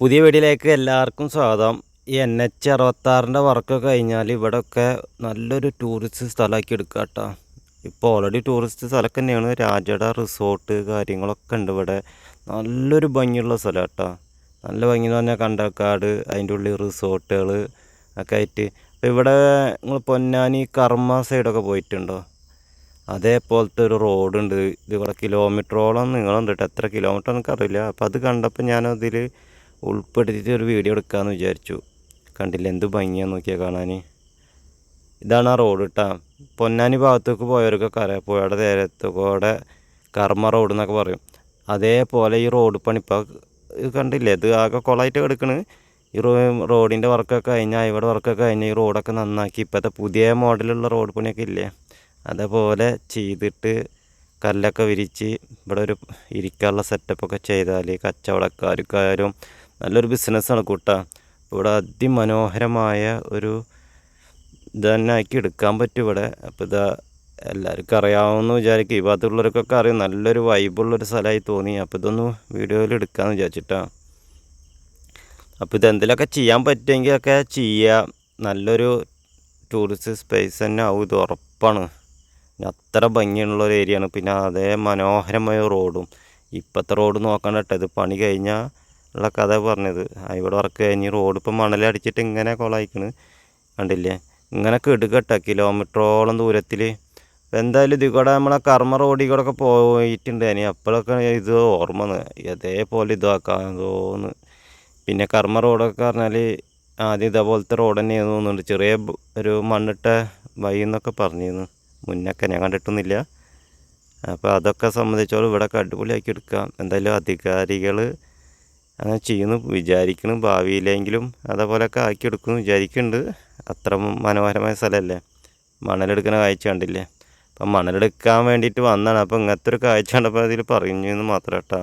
പുതിയ വീഡിയോയിലേക്ക് എല്ലാവർക്കും സ്വാഗതം. ഈ എൻ എച്ച് അറുപത്താറിന്റെ വർക്ക് കഴിഞ്ഞാൽ ഇവിടെയൊക്കെ നല്ലൊരു ടൂറിസ്റ്റ് സ്ഥലമാക്കി എടുക്കുക കേട്ടോ ഇപ്പോൾ ഓൾറെഡി ടൂറിസ്റ്റ് സ്ഥലമൊക്കെ തന്നെയാണ്. രാജട റിസോർട്ട് കാര്യങ്ങളൊക്കെ ഉണ്ട് ഇവിടെ. നല്ലൊരു ഭംഗിയുള്ള സ്ഥലം കേട്ടോ നല്ല ഭംഗി എന്ന് പറഞ്ഞാൽ കണ്ടക്കാട് അതിന്റെ ഉള്ളിൽ റിസോർട്ടുകൾ ഒക്കെ ആയിട്ട്. അപ്പോൾ ഇവിടെ നിങ്ങൾ പൊന്നാനി കർമ്മ സൈഡൊക്കെ പോയിട്ടുണ്ടോ? അതേപോലത്തെ ഒരു റോഡുണ്ട് ഇത് ഇവിടെ കിലോമീറ്ററോളം നിങ്ങളുണ്ട് കേട്ടോ എത്ര കിലോമീറ്റർ എനിക്കറിയില്ല. അപ്പോൾ അത് കണ്ടപ്പോൾ ഞാനതിൽ ഉൾപ്പെടുത്തിയിട്ട് ഒരു വീഡിയോ എടുക്കാമെന്ന് വിചാരിച്ചു. കണ്ടില്ല എന്ത് ഭംഗിയാന്ന് നോക്കിയാൽ കാണാൻ ഇതാണ് ആ റോഡ് കേട്ടോ പൊന്നാനി ഭാഗത്തേക്ക് പോയവർക്കൊക്കെ അറിയാം. പുഴയുടെ നേരത്തുകൂടെ കർമ്മ റോഡ് എന്നൊക്കെ പറയും. അതേപോലെ ഈ റോഡ് പണി ഇപ്പോൾ ഇത് കണ്ടില്ലേ ഇത് ആകെ കുളമായിട്ട് കിടക്കണ്. ഈ റോ റോഡിന്റെ വർക്കൊക്കെ കഴിഞ്ഞാൽ ഇവിടെ വർക്കൊക്കെ കഴിഞ്ഞാൽ ഈ റോഡൊക്കെ നന്നാക്കി. ഇപ്പോഴത്തെ പുതിയ മോഡലുള്ള റോഡ് പണിയൊക്കെ ഇല്ലേ? അതേപോലെ ചെയ്തിട്ട് കല്ലൊക്കെ വിരിച്ച് ഇവിടെ ഒരു ഇരിക്കാനുള്ള സെറ്റപ്പൊക്കെ ചെയ്താൽ കച്ചവടക്കാർക്കാരും നല്ലൊരു ബിസിനസ്സാണ് കൂട്ട. ഇവിടെ അതിമനോഹരമായ ഒരു ഇത് തന്നെ ആക്കി എടുക്കാൻ പറ്റും ഇവിടെ. അപ്പോൾ ഇതാ എല്ലാവർക്കും അറിയാവുമെന്ന് വിചാരിക്കും. ഈ ഭാഗത്തുള്ളവർക്കൊക്കെ അറിയാം. നല്ലൊരു വൈബുള്ളൊരു സ്ഥലമായി തോന്നി. അപ്പോൾ ഇതൊന്ന് വീഡിയോയിൽ എടുക്കാമെന്ന് വിചാരിച്ചിട്ടാണ് അപ്പോൾ ഇതെന്തെങ്കിലുമൊക്കെ ചെയ്യാൻ പറ്റുമെങ്കിലൊക്കെ ചെയ്യുക നല്ലൊരു ടൂറിസ്റ്റ് സ്പേസ് തന്നെ ആവും. ഇത് ഉറപ്പാണ്. അത്ര ഭംഗിയുള്ള ഒരു ഏരിയയാണ് പിന്നെ അതേ മനോഹരമായ റോഡും ഇപ്പോഴത്തെ റോഡ് നോക്കണ്ട കേട്ടോ ഇത് പണി കഴിഞ്ഞാൽ ഉള്ള കഥ പറഞ്ഞത്. ഇവിടെ വർക്ക് കഴിഞ്ഞ് റോഡ് ഇപ്പം മണലടിച്ചിട്ട് ഇങ്ങനെ കൊളായിക്കണ് കണ്ടില്ലേ? ഇങ്ങനെ കിടുകട്ടോ കിലോമീറ്ററോളം ദൂരത്തിൽ എന്തായാലും ഇതിൽ കൂടെ നമ്മളെ കർമ്മ റോഡിൽ കൂടെ ഒക്കെ പോയിട്ടുണ്ട്. ഇനി അപ്പോഴൊക്കെ ഇത് ഓർമ്മ ഇതേപോലെ ഇതാക്കാൻ തോന്നുന്നു പിന്നെ കർമ്മ റോഡൊക്കെ പറഞ്ഞാൽ ആദ്യം ഇതേപോലത്തെ റോഡ് തന്നെയാണെന്ന് തോന്നുന്നുണ്ട്. ചെറിയ ഒരു മണ്ണിട്ട വഴി എന്നൊക്കെ പറഞ്ഞിരുന്നു. മുന്നൊക്കെ ഞാൻ കണ്ടിട്ടൊന്നുമില്ല. അപ്പോൾ അതൊക്കെ സംബന്ധിച്ചോളം ഇവിടെ അടിപൊളിയാക്കി എടുക്കാം. എന്തായാലും അധികാരികൾ അങ്ങനെ ചെയ്യുന്നു വിചാരിക്കുന്നു ഭാവിയിലെങ്കിലും അതേപോലെയൊക്കെ ആക്കി എടുക്കുമെന്ന് വിചാരിക്കുന്നുണ്ട്. അത്ര മനോഹരമായ സ്ഥലമല്ലേ? മണലെടുക്കുന്ന കാഴ്ച കണ്ടില്ലേ? അപ്പം മണലെടുക്കാൻ വേണ്ടിയിട്ട് വന്നതാണ്. അപ്പോൾ ഇങ്ങനത്തെ ഒരു കാഴ്ച കണ്ടപ്പോൾ അതിൽ പറഞ്ഞു എന്ന് മാത്രം കേട്ടോ.